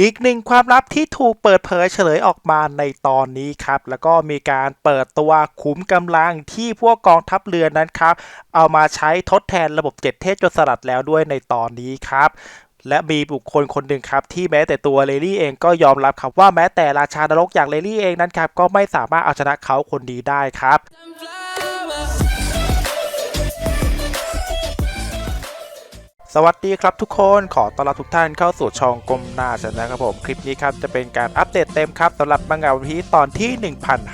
อีกหนึ่งความลับที่ถูกเปิดเผยเฉลยออกมาในตอนนี้ครับ แล้วก็มีการเปิดตัวขุมกำลังที่พวกกองทัพเรือนั้นครับ เอามาใช้ทดแทนระบบเจ็ดเทพจนสลัดแล้วด้วยในตอนนี้ครับและมีบุคคลคนหนึ่งครับที่แม้แต่ตัวเลลี่เองก็ยอมรับครับว่าแม้แต่ราชานรกอย่างเลลี่เองนั้นครับก็ไม่สามารถเอาชนะเขาคนนี้ได้ครับ สวัสดีครับทุกคนขอต้อนรับทุกท่านเข้าสู่ช่องกลมหน้าชนะครับผมคลิปนี้ครับจะเป็นการอัปเดตเต็มครับสำหรับมังงะวันพีตอนที่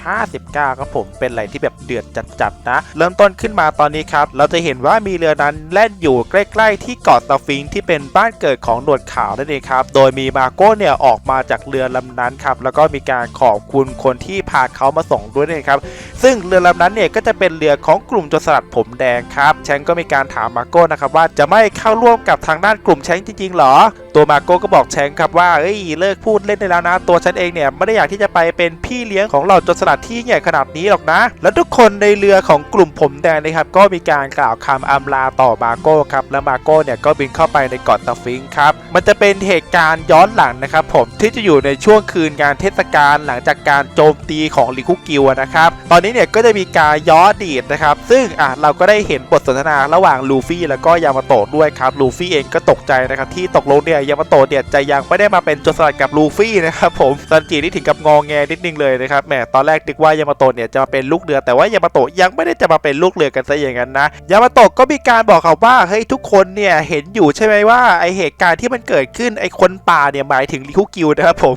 1059ครับผมเป็นอะไรที่แบบเดือดจัดๆนะ เริ่มต้นขึ้นมาตอนนี้ครับ เราจะเห็นว่ามีเรือนั้นแล่นอยู่ใกล้ๆ ที่เกาะสฟิงที่เป็นบ้านเกิดของหนวดขาวนั่นเองครับโดยมีมาโก้เนี่ยออกมาจากเรือลำนั้นครับแล้วก็มีการขอบคุณคนที่พาเขามาส่งด้วยนั่นเองครับซึ่งเรือลำนั้นเนี่ยก็จะเป็นเรือของกลุ่มโจรสลัดผมแดงครับแชงก็มีการถามมาโก้นะครับว่าจะไม่เข้าร่วมกับทางด้านกลุ่มแชงจริงๆหรอ ตัวมาโก้ก็บอกแชงครับว่าเอ้ยเลิกพูดเล่นได้แล้วนะ ตัวฉันเองเนี่ยไม่ได้อยากที่จะไปเป็นพี่เลี้ยงของเหล่าจรสลัดที่ใหญ่ขนาดนี้หรอกนะ และทุกคนในเรือของกลุ่มผมแดงนะครับก็มีการกล่าวคำอำลาต่อมาโก้ครับและมาโก้เนี่ยก็บินเข้าไปในเกาะตะฟิงค์ครับมันจะเป็นเหตุการณ์ย้อนหลังนะครับผมที่จะอยู่ในช่วงคืนงานเทศกาลหลังจากการโจมตีของลิคุกิวนะครับตอนนี้เนี่ยก็จะมีการย้อนอดีตนะครับซึ่งอะเราก็ได้เห็นบทสนทนาระหว่างลูฟี่แล้วก็ยามาโตะด้วยครับลูฟี่เองก็ตกใจนะครับที่ตกลงเนี่ยยามาโตะเนี่ยจะยังไม่ได้มาเป็นโจรสลัดกับลูฟี่นะครับผมซันจินี่ถึงกับงองแงนิดนึงเลยนะครับแหมตอนแรกนึกว่ายามาโตะเนี่ยจะมาเป็นลูกเรือ แต่ว่ายามาโตะยังไม่ได้จะมาเป็นลูกเรือกันซะอย่างนั้นนะยามาโตะก็มีการบอกเขาว่าเฮ้ยทุกคนเนี่ยเห็นอยู่ใช่ไหมว่าไอเหตุการณ์ที่มันเกิดขึ้นไอคนป่าเนี่ยหมายถึงลิคุกิวนะครับผม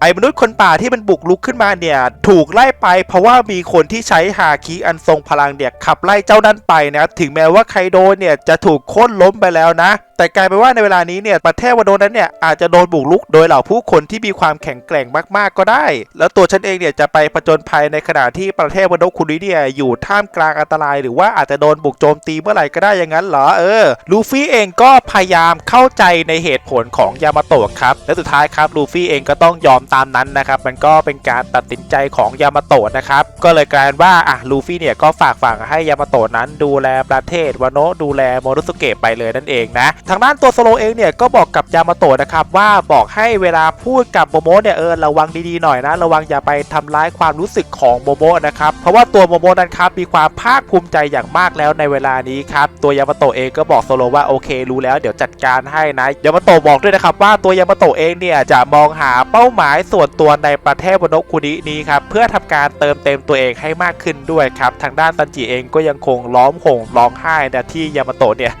ไอ้มนุษย์คนป่าที่มันบุกลุกขึ้นมาเนี่ย ถูกไล่ไปเพราะว่ามีคนที่ใช้ฮาคิอันทรงพลังเนี่ยขับไล่เจ้านั่นไปนะถึงแม้ว่าไคโดเนี่ยจะถูกโค่นล้มไปแล้วนะ แต่กลายเป็นว่าในเวลานี้เนี่ยประเทศวโดนั้นเนี่ยอาจจะโดนบุกลุกโดยเหล่าผู้คนที่มีความแข็งแกร่งมากๆก็ได้ แล้วตัวฉันเองเนี่ยจะไปผจญภัยในขณะที่ประเทศวโดคุริเนี่ยอยู่ท่ามกลางอันตราย หรือว่าอาจจะโดนบุกโจมตีเมื่อไหร่ก็ได้อย่างนั้นเหรอเออลูฟี่เองก็พยายามเข้าใจในเหตุผลของยามาโตะครับและสุดท้ายครับลูฟี่เองก็ต้องยอมตามนั้นนะครับ มันก็เป็นการตัดสินใจของยามาโตะนะครับ ก็เลยกลายว่าอะลูฟี่เนี่ยก็ฝากฝังให้ยามาโตะนั้นดูแลประเทศวาโนะดูแลโมรุสุเกะไปเลยนั่นเองนะ ทางด้านตัวโซโลเองเนี่ยก็บอกกับยามาโตะนะครับว่าบอกให้เวลาพูดกับโมโมะเนี่ยเออระวังดีๆหน่อยนะ ระวังอย่าไปทำร้ายความรู้สึกของโมโมะนะครับ เพราะว่าตัวโมโมะนั้นครับมีความภาคภูมิใจอย่างมากแล้วในเวลานี้ครับ ตัวยามาโตะเองก็บอกโซโลว่าโอเครู้แล้วเดี๋ยวจัดการให้นะยามาโตะบอกด้วยนะครับว่าตัวยามาโตะเองเนี่ยจะมองหาเป้าหมายส่วนตัวในประเทศวโนคุนินี้ครับ เพื่อทำการเติมเต็มตัวเองให้มากขึ้นด้วยครับ ทางด้านซันจิเองก็ยังคงล้อมหงร้องไห้นะที่ยามาโตะเนี่ย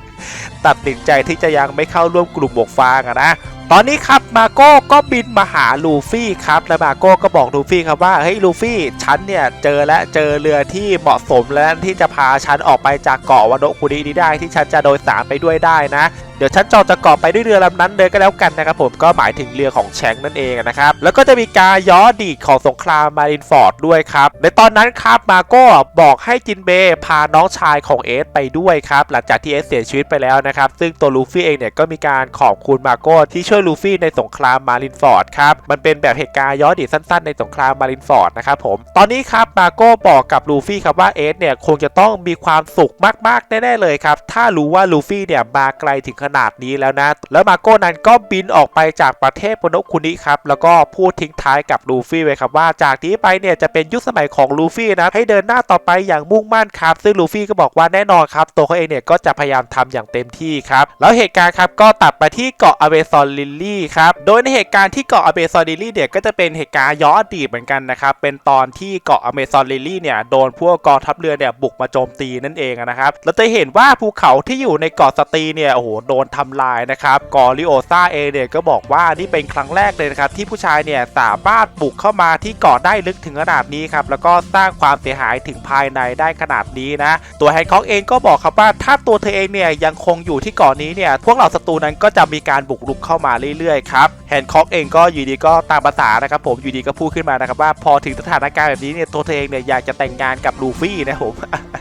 ตัดสินใจที่จะยังไม่เข้าร่วมกลุ่มบวกฟางนะตอนนี้ครับมาโก้ก็บินมาหาลูฟี่ครับและมาโก้ก็บอกลูฟี่ครับว่าเฮ้ยลูฟี่ฉันเนี่ยเจอและเจอเรือที่เหมาะสมแล้วที่จะพาฉันออกไปจากเกาะวาโนคุนินี้ได้ที่ฉันจะโดยสารไปด้วยได้นะ เดี๋ยวฉันจอดจะเกาะไปด้วยเรือลำนั้นเลยก็แล้วกันนะครับผมก็หมายถึงเรือของแชงนั่นเองนะครับแล้วก็จะมีการย้อนดีตของสงครามมารินฟอร์ดด้วยครับในตอนนั้นครับมาโก้บอกให้จินเบพาน้องชายของเอสไปด้วยครับหลังจากที่เอสเสียชีวิตไปแล้วนะครับซึ่งตัวลูฟี่เองเนี่ยก็มีการขอบคุณมาโก้ที่ช่วยลูฟี่ในสงครามมารินฟอร์ดครับ มันเป็นแบบเหตุการณ์ย้อนอดีตสั้นๆในสงครามมารินฟอร์ดนะครับผม ตอนนี้ครับมาโก้บอกกับลูฟี่ครับว่าเอสเนี่ยคงจะต้องมีความสุขมากๆแน่ๆเลยครับ ถ้ารู้ว่าลูฟี่เนี่ยมาไกลถึงขนาดนี้แล้วนะ แล้วมาโก้นั้นก็บินออกไปจากประเทศโปโนคุนิครับ แล้วก็พูดทิ้งท้ายกับลูฟี่ไว้ครับว่าจากนี้ไปเนี่ยจะเป็นยุคสมัยของลูฟี่นะ ให้เดินหน้าต่อไปอย่างมุ่งมั่นครับ ซึ่งลูฟี่ก็บอกว่าแน่นอนครับ ตัวเขาเองเนี่ยก็จะพยายามทำอย่างเต็มที่ครับ แล้วเหตุการณ์ครับก็ตัดไปที่เกาะอเวซอนลลลี่ครับ โดยในเหตุการณ์ที่เกาะอเวซอนลิลลี่เนี่ยก็จะเป็นเหตุการณ์ย้อนอดีตเหมือนกันนะครับ เป็นตอนที่เกาะอเมซอนลิลลี่เนี่ยโดนพวกกองทัพเรือเนี่ยบุกมาโจมตีนั่นเองนะครับ เราจะเห็นว่าภูเขาที่อยู่ในเกาะสตีเนี่ยโอ้โหโดนทำลายนะครับกอริโอซาเองเนี่ยก็บอกว่านี่เป็นครั้งแรกเลยนะครับที่ผู้ชายเนี่ยสามารถบุกเข้ามาที่เกาะได้ลึกถึงขนาดนี้ครับแล้วก็สร้างความเสียหายถึงภายในได้ขนาดนี้นะตัวแฮนค็อกเองก็บอกครับว่าถ้าตัวเธอเองเนี่ยยังคงอยู่ที่เกาะนี้เนี่ยพวกเหล่าศัตรูนั้นก็จะมีการบุกรุกเข้ามาเรื่อยๆครับแฮนค็อกเองก็อยู่ดีก็ตามภาษานะครับผมอยู่ดีก็พูดขึ้นมานะครับว่าพอถึงสถานการณ์แบบนี้เนี่ยตัวเธอเองเนี่ยอยากจะแต่งงานกับลูฟี่นะผม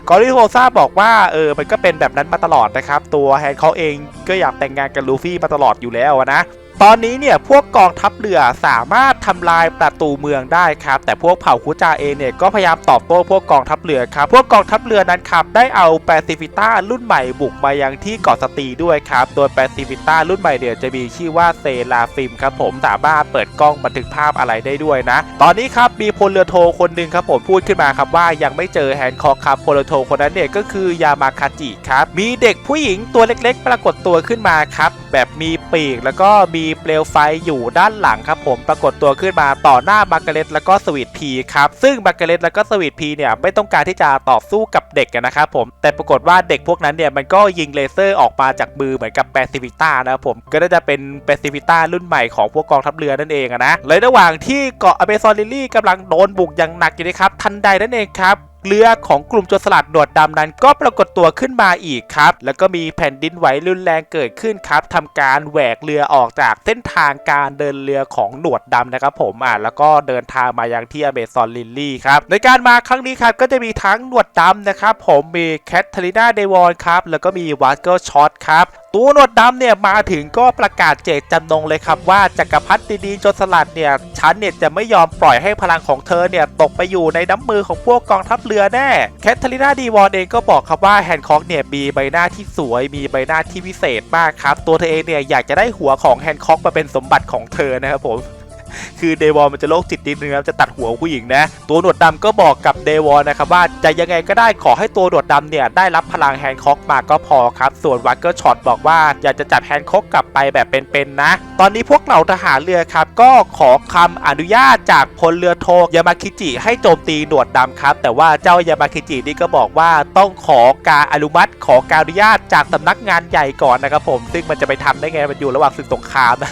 กอริโฮซาบอกว่าเออมันก็เป็นแบบนั้นมาตลอดนะครับตัวแฮนเขาเองก็อยากแต่งงานกับลูฟี่มาตลอดอยู่แล้วนะ ตอนนี้เนี่ยพวกกองทัพเรือสามารถทำลายประตูเมืองได้ครับ แต่พวกเผ่าคุจาเองเนี่ยก็พยายามตอบโต้พวกกองทัพเรือครับ พวกกองทัพเรือนั้นครับได้เอาแปซิฟิต้ารุ่นใหม่บุกมายังที่เกาะสตีด้วยครับ โดยแปซิฟิต้ารุ่นใหม่เนี่ยวจะมีชื่อว่าเซลาฟิมครับผมสามารถเปิดกล้องบันทึกภาพอะไรได้ด้วยนะ ตอนนี้ครับมีพลเรือโทคนหนึ่งครับผมพูดขึ้นมาครับว่ายังไม่เจอแฮนด์คอกครับพลเรือโทคนนั้นเนี่ยก็คือยามาคาจิครับมีเด็กผู้หญิงตัวเล็ก ๆ ปรากฏตัวขึ้นมาครับแบบมีปีกแล้วก็มีเปลวไฟอยู่ด้านหลังครับผมปรากฏตัวขึ้นมาต่อหน้ามาร์กาเร็ตแล้วก็สวีทพีครับซึ่งมาร์กาเร็ตแล้วก็สวีทพีเนี่ยไม่ต้องการที่จะต่อสู้กับเด็กนะครับผมแต่ปรากฏว่าเด็กพวกนั้นเนี่ยมันก็ยิงเลเซอร์ออกมาจากมือเหมือนกับแปซิฟิต้านะครับผมก็น่าจะเป็นแปซิฟิต้ารุ่นใหม่ของพวกกองทัพเรือนั่นเองนะเลยระหว่างที่เกาะอเมซอนลิลลี่กำลังโดนบุกอย่างหนักอยู่นะครับทันใดนั่นเองครับ เรือของกลุ่มโจรสลัดหนวดดำนั้น ก็ปรากฏตัวขึ้นมาอีกครับ แล้วก็มีแผ่นดินไหวรุนแรงเกิดขึ้นครับทำการแหวกเรือออกจากเส้นทางการเดินเรือของหนวดดำนะครับผมอะแล้วก็เดินทางมายังที่อเมซอนลิลลี่ครับในการมาครั้งนี้ครับก็จะมีทั้งหนวดดำนะครับผมมีแคทเธอรีนาเดวอนครับแล้วก็มีวาสเกอร์ช็อตครับ ตัวหนวดดำเนี่ยมาถึงก็ประกาศเจตจำนงเลยครับว่าจักรพรรดิดีโจรสลัดเนี่ยฉันเนี่ยจะไม่ยอมปล่อยให้พลังของเธอเนี่ยตกไปอยู่ในน้ำมือของพวกกองทัพเรือแน่แคทเธอรีนาดีวอนเองก็บอกครับว่าแฮนคอกเนี่ยมีใบหน้าที่สวย มีใบหน้าที่พิเศษมากครับ ตัวเธอเองเนี่ยอยากจะได้หัวของแฮนคอกมาเป็นสมบัติของเธอนะครับผม คือเดวอนมันจะโรคจิตนิดนึงครับจะตัดหัวผู้หญิงนะ ตัวหนวดดำก็บอกกับเดวอนนะครับว่าจะยังไงก็ได้ขอให้ตัวหนวดดำเนี่ยได้รับพลังแฮนด์คอกมาก็พอครับ ส่วนวักเกอร์ช็อตบอกว่าอยากจะจับแฮนด์คอกกลับไปแบบเป็นๆนะ ตอนนี้พวกเหล่าทหารเรือครับก็ขอคำอนุญาตจากพลเรือโทยามาคิจิให้โจมตีหนวดดำครับ แต่ว่าเจ้ายามาคิจินี่ก็บอกว่าต้องขอการอนุมัติขอการอนุญาตจากสำนักงานใหญ่ก่อนนะครับผม ซึ่งมันจะไปทำได้ไงมันอยู่ระหว่างศึกสงครามนะ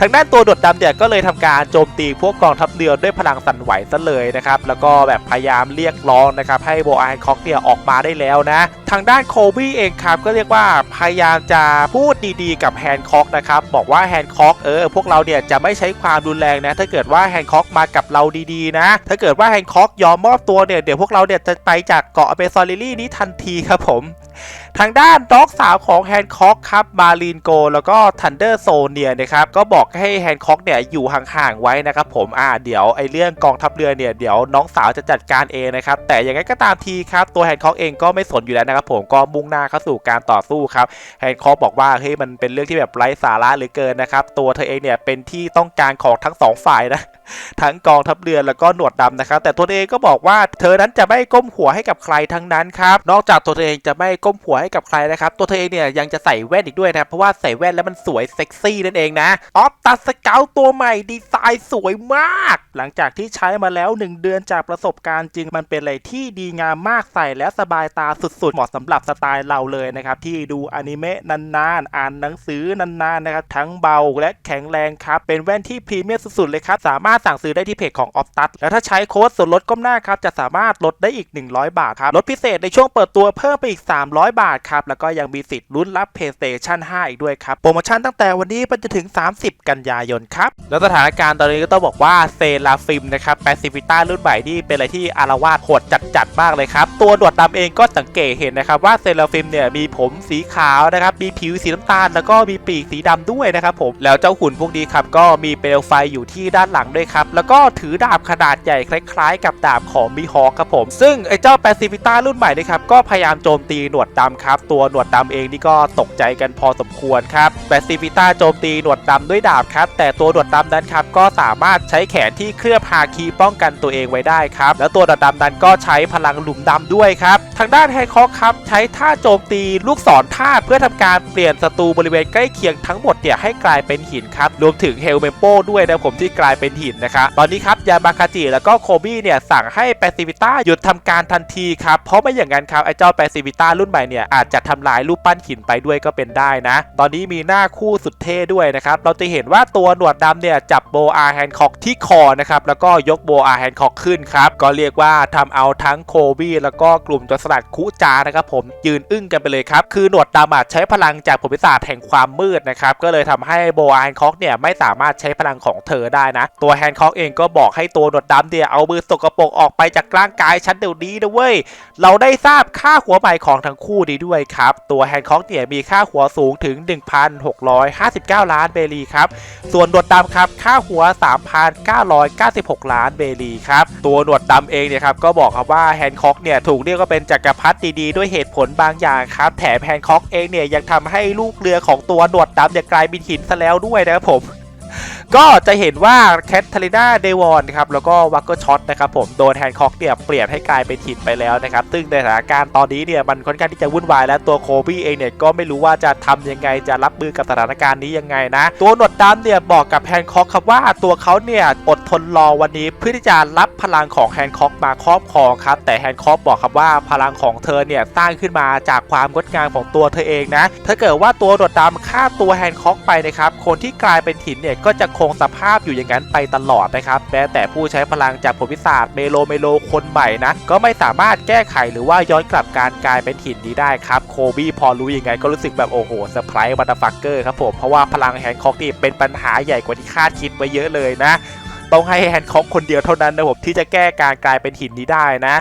ทางด้านตัวโดดดำเนี่ยก็เลยทำการโจมตีพวกกองทัพเรือด้วยพลังสั่นไหวซะเลยนะครับแล้วก็แบบพยายามเรียกร้องนะครับให้โบอาร์คอกเนี่ยออกมาได้แล้วนะ ทางด้านโคบี้เองครับก็เรียกว่าพยายามจะพูดดีๆ กับแฮนคอกนะครับบอกว่าแฮนคอกเออพวกเราเนี่ยจะไม่ใช้ความรุนแรงนะถ้าเกิดว่าแฮนคอกมากับเราดีๆนะ ถ้าเกิดว่าแฮนคอกยอมมอบตัวเนี่ยเดี๋ยวพวกเราเนี่ยจะไปจากเกาะเมซอลิลลี่นี้ทันทีครับผม ทางด้านน้องสาวของแฮนคอกครับมารีนโก แล้วก็ทันเดอร์โซเนียนะครับก็บอกให้แฮนคอกเนี่ยอยู่ห่างๆไว้นะครับผมอ่าเดี๋ยวไอเรื่องกองทัพเรือเนี่ยเดี๋ยวน้องสาวจะจัดการเองนะครับแต่ยังไงก็ตามทีครับตัวแฮนคอกเองก็ไม่สนอยู่แล้วนะครับผมก็มุ่งหน้าเข้าสู่การต่อสู้ครับแฮนคอกบอกว่าเฮ้ยมันเป็นเรื่องที่แบบไร้สาระเหลือเกินนะครับตัวเธอเองเนี่ยเป็นที่ต้องการของทั้งสองฝ่ายนะทั้งกองทัพเรือแล้วก็หนวดดำนะครับแต่ตัวเองก็บอกว่าเธอนั้นจะไม่ก้มหัวให้กับใครทั้งนั้นครับนอกจากตัวเองจะไม่ก้มหัวให้กับใครนะครับ ตัวเธอเองเนี่ยยังจะใส่แว่นอีกด้วยนะครับ เพราะว่าใส่แว่นแล้วมันสวยเซ็กซี่นั่นเองนะออฟตัสเกลตัวใหม่ดีไซน์สวยมาก หลังจากที่ใช้มาแล้ว 1 เดือนจากประสบการณ์จริงมันเป็นอะไรที่ดีงามมากใส่แล้วสบายตาสุดๆ เหมาะสำหรับสไตล์เราเลยนะครับ ที่ดูอนิเมะนานๆ อ่านหนังสือนานๆนะครับ ทั้งเบาและแข็งแรงครับ เป็นแว่นที่พรีเมียมสุดๆเลยครับ สามารถสั่งซื้อได้ที่เพจของออฟตัดแล้วถ้าใช้โค้ดส่วนลดก้มหน้าครับจะสามารถลดได้อีก 100 บาทครับลดพิเศษในช่วงเปิดตัวเพิ่มไปอีก 300 บาทครับ แล้วก็ยังมีสิทธิ์ลุ้นรับ PlayStation 5 อีกด้วยครับ โปรโมชั่นตั้งแต่วันนี้ไปจนถึง 30 กันยายนครับ แล้วสถานการณ์ตอนนี้ก็ต้องบอกว่าเซราฟิมนะครับแปซิฟิต้ารุ่นใหม่นี่เป็นอะไรที่อารวาสโหดจัดๆมากเลยครับ ตัวหนวดดำเองก็สังเกตเห็นนะครับว่าเซราฟิมเนี่ยมีผมสีขาวนะครับมีผิวสีน้ำตาล แล้วก็มีปีกสีดำด้วยนะครับผมแล้วเจ้าหุ่นพวกนี้ครับก็มีเปลวไฟอยู่ที่ด้านหลังด้วยครับแล้วก็ถือดาบขนาดใหญ่คล้าย ๆ กับดาบของมีฮอคครับผมซึ่งไอ้เจ้าแปซิฟิต้ารุ่นใหม่นะครับก็พยายามโจมตีหนวดดำครับ ตัวหนวดดำเองนี่ก็ตกใจกันพอสมควรครับแปซิฟิต้าโจมตีหนวดดำด้วยดาบครับ แต่ตัวหนวดดำนั้นครับก็สามารถใช้แขนที่เคลือบฮาคีป้องกันตัวเองไว้ได้ครับ แล้วตัวหนวดดำนั้นก็ใช้พลังหลุมดำด้วยครับ ทางด้านแฮคอกครับใช้ท่าโจมตีลูกศรธาเพื่อทำการเปลี่ยนศัตรูบริเวณใกล้เคียงทั้งหมดเนี่ยให้กลายเป็นหินครับ รวมถึงเฮลเมโปด้วยนะผมที่กลายเป็นหินนะครับ ตอนนี้ครับยามาคาจิแล้วก็โคบี้เนี่ยสั่งให้แปซิฟิต้าหยุดทำการทันทีครับ เพราะไม่อย่างนั้นครับไอ้เจ้าแปซิฟิต้ารุ่นใหม่เนี่ยอาจจะทำลายรูปปั้นหินไปด้วยก็เป็นได้นะ ตอนนี้มีหน้าคู่สุดเท่ด้วยนะครับ เราจะเห็นว่าตัวหนวดดำเนี่ยจับโบอาแฮนคอกที่คอนะครับ แล้วก็ยกโบอาแฮนคอกขึ้นครับ ก็เรียกว่าทำเอาทั้งโคบี้แล้วก็กลุ่มจอสลัดคุจานะครับผมยืนอึ้งกันไปเลยครับ คือหนวดดำอะใช้พลังจากผลพิศาจแห่งความมืดนะครับ ก็เลยทำให้โบอาแฮนคอกเนี่ยไม่สามารถใช้พลังของเธอได้นะ ตัวแฮนคอกเองก็บอกให้ตัวหนวดดำเนี่ยเอามือสกปรกออกไปจากร่างกายฉันเดี๋ยวนี้นะเว้ย เราได้ทราบค่าหัวใหม่ของทั้งคู่นี้ด้วยครับ ตัวแฮนคอกเนี่ยมีค่าหัวสูงถึง 1,659 ล้านเบลีครับ ส่วนหนวดดำครับค่าหัว 3,996 ล้านเบลีครับ ตัวหนวดดำเองเนี่ยครับก็บอกครับว่าแฮนคอกเนี่ยถูกเรียกว่าเป็นจักรพรรดิดีๆด้วยเหตุผลบางอย่างครับ แถมแฮนคอกเองเนี่ยยังทำให้ลูกเรือของตัวหนวดดำเนี่ยกลายเป็นหินซะแล้วด้วยนะครับผม ก็จะเห็นว่าแคทเธอรีนาเดวอนครับแล้วก็วักเกอร์ช็อตนะครับผมโดนแฮนคอกเนี่ยเปลี่ยนให้กลายเป็นหินไปแล้วนะครับซึ่งในสถานการณ์ตอนนี้เนี่ยมันค่อนข้างที่จะวุ่นวายและตัวโคบี้เองเนี่ยก็ไม่รู้ว่าจะทำยังไงจะรับมือกับสถานการณ์นี้ยังไงนะ ตัวหนวดดำเนี่ยบอกกับแฮนคอกครับว่าตัวเขาเนี่ยอดทนรอวันนี้เพื่อที่จะรับพลังของแฮนคอกมาครอบครองครับแต่แฮนคอกบอกครับว่าพลังของเธอเนี่ยสร้างขึ้นมาจากความงดงามของตัวเธอเองนะถ้าเกิดว่าตัวหนวดดำฆ่าตัวแฮนคอกไปนะครับคนที่กลายเป็นหินเนี่ยก็จะคงสภาพอยู่อย่างนั้นไปตลอดนะครับแม้แต่ผู้ใช้พลังจากผลพิศาจเมโลเมโลคนใหม่นะก็ไม่สามารถแก้ไขหรือว่าย้อนกลับการกลายเป็นหินนี้ได้ครับโคบี้พอรู้ยังไงก็รู้สึกแบบโอ้โหเซอร์ไพรส์บัตฟักเกอร์ครับผมเพราะว่าพลังแฮนคอกนี่เป็นปัญหาใหญ่กว่าที่คาดคิดไว้เยอะเลยนะต้องให้แฮนคอกคนเดียวเท่านั้นนะผมที่จะแก้การกลายเป็นหินนี้ได้นะ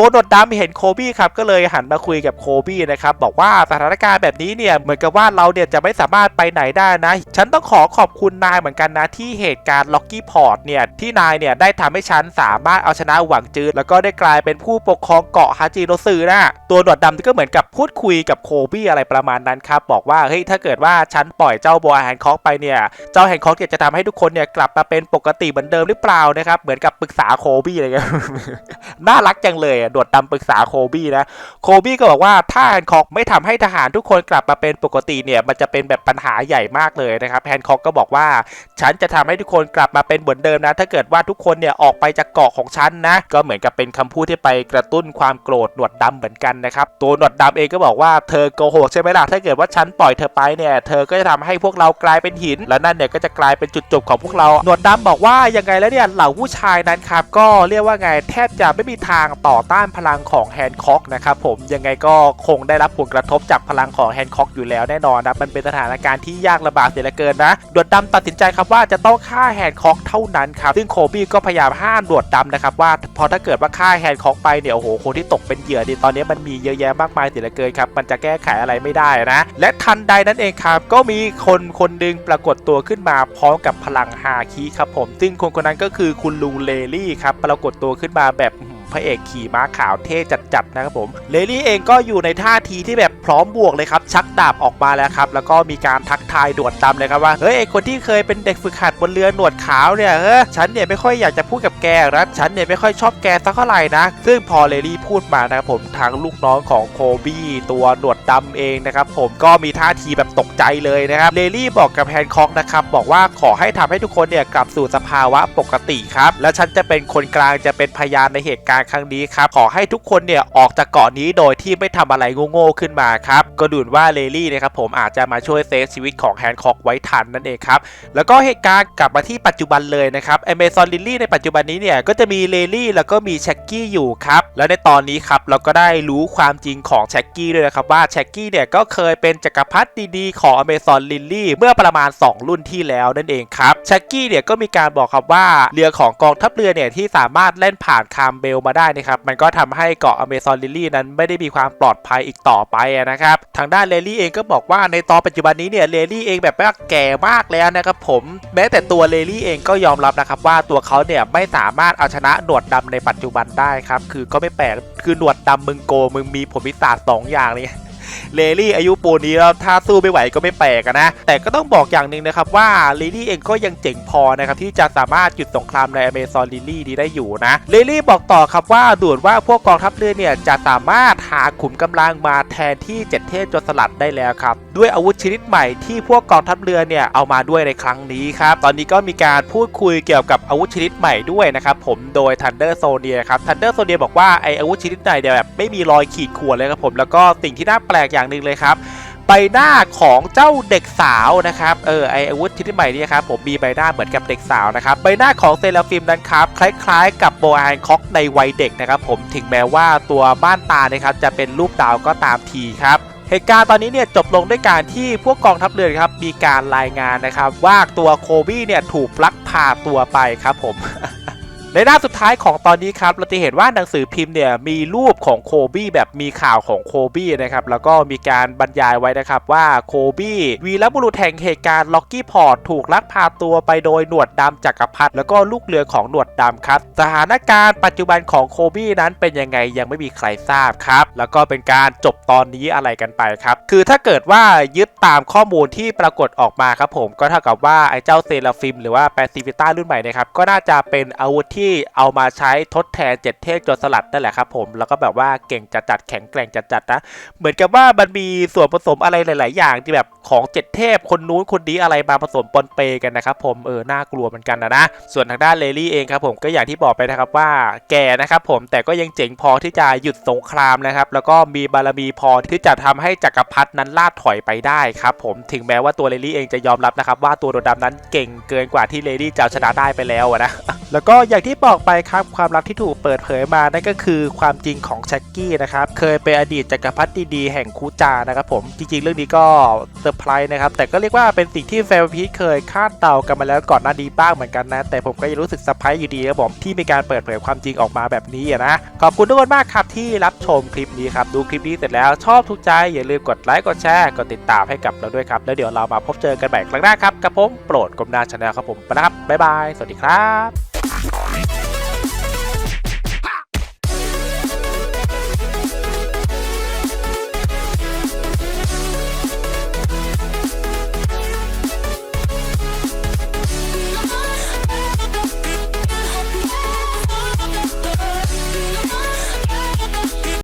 ตัวหนวดดำเห็นโคบี้ครับก็เลยหันมาคุยกับโคบี้นะครับบอกว่าสถานการณ์แบบนี้เนี่ยเหมือนกับว่าเราเนี่ยจะไม่สามารถไปไหนได้นะ ฉันต้องขอขอบคุณนายเหมือนกันนะที่เหตุการณ์ล็อกกี้พอร์ตเนี่ยที่นายเนี่ยได้ทำให้ฉันสามารถเอาชนะหวังจืดแล้วก็ได้กลายเป็นผู้ปกครองเกาะฮาจิโรซึนะตัวหนวดดำก็เหมือนกับพูดคุยกับโคบี้อะไรประมาณนั้นครับบอกว่าเฮ้ยถ้าเกิดว่าฉันปล่อยเจ้าบัวแฮนคอกไปเนี่ยเจ้าแฮนคอกเนี่ยจะทำให้ทุกคนเนี่ยกลับมาเป็นปกติเหมือนเดิมหรือเปล่านะครับเหมือนกับปรึกษาโคบี้อะไรเงี้ยน่ารักจังเลยอะหนวดดำปรึกษาโคบี้นะโคบี้ก็บอกว่าถ้าแฮนคอกไม่ทำให้ทหารทุกคนกลับมาเป็นปกติเนี่ยมันจะเป็นแบบปัญหาใหญ่มากเลยนะครับแฮนคอกก็บอกว่าฉันจะทำให้ทุกคนกลับมาเป็นเหมือนเดิมนะ ถ้าเกิดว่าทุกคนเนี่ยออกไปจากเกาะของฉันนะ ก็เหมือนกับเป็นคำพูดที่ไปกระตุ้นความโกรธหนวดดำเหมือนกันนะครับตัวหนวดดำเองก็บอกว่าเธอโกหกใช่ไหมล่ะถ้าเกิดว่าฉันปล่อยเธอไปเนี่ยเธอก็จะทำให้พวกเรากลายเป็นหิน และนั่นเนี่ยก็จะกลายเป็นจุดจบของพวกเราหนวดดำบอกว่ายังไงแล้วเนี่ยเหล่าผู้ชายนั้นครับก็เรียกว่าไงแทบจะไม่มีทางต่อต้านพลังของแฮนคอกนะครับผมยังไงก็คงได้รับผลกระทบจากพลังของแฮนคอกอยู่แล้วแน่นอนนะมันเป็นสถานการณ์ที่ยากลำบากเสียเหลือเกินนะหนวดดำตัดสินใจครับว่าจะต้องฆ่าแฮนคอกเท่านั้นครับซึ่งโคบี้ก็พยายามห้ามหนวดดำนะครับว่าพอถ้าเกิดว่าฆ่าแฮนคอกไปเนี่ยโอ้โหคนที่ตกเป็นเหยื่อดีตอนนี้มันมีเยอะแยะมากมายเสียเหลือเกินครับมันจะแก้ไขอะไรไม่ได้นะและทันใดนั้นเองครับก็มีคนคนหนึ่งปรากฏตัวขึ้นมาพร้อมกับพลังฮาคิครับผมซึ่งคนคนนั้นก็คือคุณลุงเลลี่ครับปรากฏตัวขึ้นมาแบบ พระเอกขี่ม้าขาวเท่จัดๆนะครับผมเลลี่เองก็อยู่ในท่าทีที่แบบพร้อมบวกเลยครับชักดาบออกมาแล้วครับแล้วก็มีการทักทายด่วนตามเลยครับว่าเฮ้ยไอคนที่เคยเป็นเด็กฝึกหัดบนเรือหนวดขาวเนี่ยเฮ้ยฉันเนี่ยไม่ค่อยอยากจะพูดกับแกนะฉันเนี่ยไม่ค่อยชอบแกสักเท่าไหร่นะ ซึ่งพอเลลี่พูดมานะครับผมทางลูกน้องของโคบี้ตัวหนวดดำเองนะครับผมก็มีท่าทีแบบตกใจเลยนะครับเลลี่บอกกับแฮนคอกนะครับบอกว่าขอให้ทำให้ทุกคนเนี่ยกลับสู่สภาวะปกติครับและฉันจะเป็นคนกลางจะเป็นพยานในเหตุการณ์ครั้งนี้ครับขอให้ทุกคนเนี่ยออกจากเกาะนี้โดยที่ไม่ทำอะไรโง่ๆขึ้นมาครับก็ดูว่าเลลี่นะครับผมอาจจะมาช่วยเซฟชีวิตของแฮนคอกไว้ทันนั่นเองครับแล้วก็เหตุการณ์กลับมาที่ปัจจุบันเลยนะครับอเมซอนลิลลี่ในปัจจุบันนี้เนี่ยก็จะมีเลลี่แล้วก็มีแช็กกี้อยู่ครับแล้วในตอนนี้ครับเราก็ได้รู้ความจริงของแช็กกี้ด้วยนะครับว่าแช็กกี้เนี่ยก็เคยเป็นจักรพรรดิดีๆของอเมซอนลิลลี่เมื่อประมาณ 2 รุ่นที่แล้วนั่นเองครับแช็กกี้เนี่ยก็มีการบอกครับว่าเรือของกองทัพเรือเนี่ยที่สามารถเล่นผ่านคามเบลมาได้นะครับมันก็ทำให้เกาะอเมซอนลิลลี่นั้นไม่ได้มีความปลอดภัยอีกต่อไปนะครับทางด้านเลลี่เองก็บอกว่าในตอนปัจจุบันนี้เนี่ยเลลี่เองแบบว่าแก่มากแล้วนะครับผมแม้แต่ตัวเลลี่เองก็ยอมรับนะครับว่าตัวเขาเนี่ยไม่สามารถเอาชนะหนวดดำในปัจจุบันได้ครับคือก็ไม่แปลกคือหนวดดำมึงโกมึงมีผลพิศาจสองอย่างเลย เลลี่อายุปูนี้แล้วถ้าสู้ไม่ไหวก็ไม่แปลกนะ แต่ก็ต้องบอกอย่างหนึ่งนะครับว่าเลลี่เองก็ยังเจ๋งพอนะครับที่จะสามารถหยุดสงครามในอเมซอนลิลลี่นี้ได้อยู่นะเลลี่บอกต่อครับว่าดูดว่าพวกกองทัพเรือเนี่ยจะสามารถหาขุมกำลังมาแทนที่เจ็ดเทพจรสลัดได้แล้วครับด้วยอาวุธชนิดใหม่ที่พวกกองทัพเรือเนี่ยเอามาด้วยในครั้งนี้ครับตอนนี้ก็มีการพูดคุยเกี่ยวกับอาวุธชนิดใหม่ด้วยนะครับผมโดย Thunder s o n i a ครับ Thunder s o n i a บอกว่าไออาวุธชนิดใหม่เนี่ยแบบไม่มีรอยขีดข่วนเลยครับผมแล้วก็สิ่งที่น่าแปลกอย่างหนึ่งเลยครับใบหน้าของเจ้าเด็กสาวนะครับ เออไออาวุธชิ้นใหม่นี้ครับผมมีใบหน้าเหมือนกับเด็กสาวนะครับ ใบหน้าของเซราฟิมนั้นครับคล้ายๆ กับโบอานค็อกในวัยเด็กนะครับผมถึงแม้ว่าตัวบ้านตานะครับจะเป็นรูปดาวก็ตามทีครับเหตุการณ์ตอนนี้เนี่ยจบลงด้วยการที่พวกกองทัพเรือครับมีการรายงานนะครับว่าตัวโคบี้เนี่ยถูกลักพาตัวไปครับผม ในหน้าสุดท้ายของตอนนี้ครับเราจะเห็นว่าหนังสือพิมพ์เนี่ยมีรูปของโคบี้แบบมีข่าวของโคบี้นะครับแล้วก็มีการบรรยายไว้นะครับว่าโคบี้วีรบุรุษแห่งเหตุการณ์ล็อกกี้พอร์ตถูกลักพาตัวไปโดยหนวดดำจักรพรรดิแล้วก็ลูกเรือของหนวดดำครับสถานการณ์ปัจจุบันของโคบี้นั้นเป็นยังไงยังไม่มีใครทราบครับแล้วก็เป็นการจบตอนนี้อะไรกันไปครับคือถ้าเกิดว่ายึดตามข้อมูลที่ปรากฏออกมาครับผมก็เท่ากับว่าไอ้เจ้าเซราฟิม หรือว่าแปซิฟิต้ารุ่นใหม่นะครับก็น่าจะเป็นอาวุธที่เอามาใช้ทดแทนเจ็ดเทพโจรสลัดนั่นแหละครับผมแล้วก็แบบว่าเก่งจัดจัดแข็งแกร่งจัดจัดนะเหมือนกับว่ามันมีส่วนผสมอะไรหลาย ๆ อย่างที่แบบของเจ็ดเทพคนนู้นคนนี้อะไรมาผสมปนเปกันนะครับผมเออน่ากลัวเหมือนกันนะนะส่วนทางด้านเลลี่เองครับผมก็อย่างที่บอกไปนะครับว่าแก่นะครับผมแต่ก็ยังเจ๋งพอที่จะหยุดสงครามนะครับแล้วก็มีบารมีพอที่จะทำให้จักรพรรดินั้นล่าถอยไปได้ครับผมถึงแม้ว่าตัวเลลี่เองจะยอมรับนะครับว่าตัวโดดดำนั้นเก่งเกินกว่าที่เลลี่จะชนะได้ไปแล้วนะ แล้วก็อย่างที่บอกไปครับความลับที่ถูกเปิดเผยมานั่นก็คือความจริงของแช็กกี้นะครับเคยเป็นอดีตจักรพรรดิดีๆแห่งคูจานะครับผมจริงๆ เรื่องนี้ก็เซอร์ไพรส์นะครับแต่ก็เรียกว่าเป็นสิ่งที่แฟนพีเคยคาดเดากันมาแล้วก่อนหน้านี้บ้างเหมือนกันนะ แต่ผมก็ยังรู้สึกเซอร์ไพรส์อยู่ดีครับผมที่มีการเปิดเผยความจริงออกมาแบบนี้นะขอบคุณทุกคนมากครับที่รับชมคลิปนี้ครับดูคลิปนี้เสร็จแล้วชอบถูกใจอย่าลืมกดไลค์กดแชร์กดติดตามให้กับเราด้วยครับแล้วเดี๋ยวเรามาพบเจอกันใหม่ครั้งหน้าครับกับผมโปรดกรมนาชาแนลครับผมนะครับบ๊ายบายสวัสดีครับ